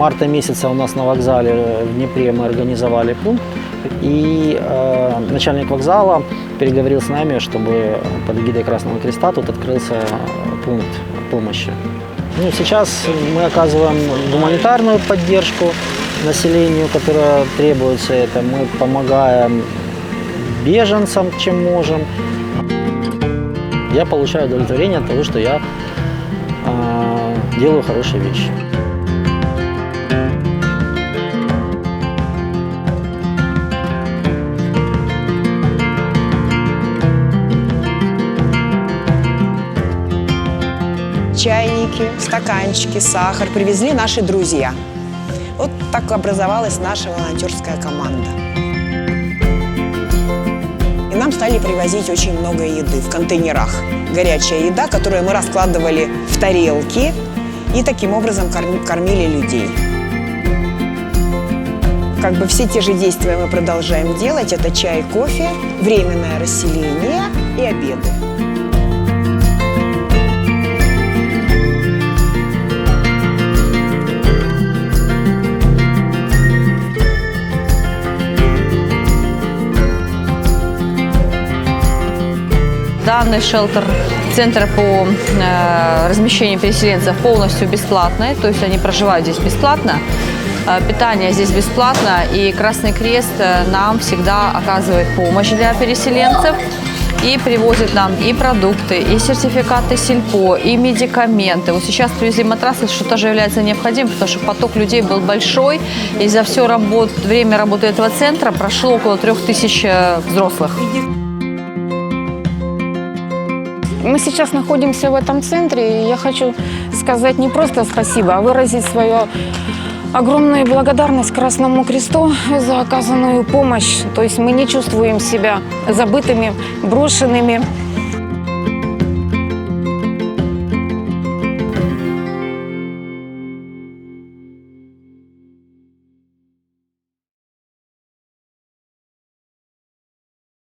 марта месяца у нас на вокзале э, в Днепре мы организовали пункт, и э, начальник вокзала переговорил с нами, чтобы под эгидой Красного Креста тут открылся пункт помощи. Ну, сейчас мы оказываем гуманитарную поддержку населению, которое требуется. Это мы помогаем беженцам, чем можем. Я получаю удовлетворение от того, что я э, делаю хорошие вещи. Чайники, стаканчики, сахар привезли наши друзья. Вот так образовалась наша волонтерская команда. И нам стали привозить очень много еды в контейнерах. Горячая еда, которую мы раскладывали в тарелки и таким образом корм- кормили людей. Как бы все те же действия мы продолжаем делать. Это чай, кофе, временное расселение и обеды. Данный шелтер, центр по э, размещению переселенцев полностью бесплатный, то есть они проживают здесь бесплатно. Э, Питание здесь бесплатно, и Красный Крест э, нам всегда оказывает помощь для переселенцев и привозит нам и продукты, и сертификаты Сельпо, и медикаменты. Вот сейчас привезли матрасы, что тоже является необходимым, потому что поток людей был большой, и за все работ- время работы этого центра прошло около трех тысяч взрослых. Мы сейчас находимся в этом центре, и я хочу сказать не просто спасибо, а выразить свою огромную благодарность Красному Кресту за оказанную помощь. То есть мы не чувствуем себя забытыми, брошенными.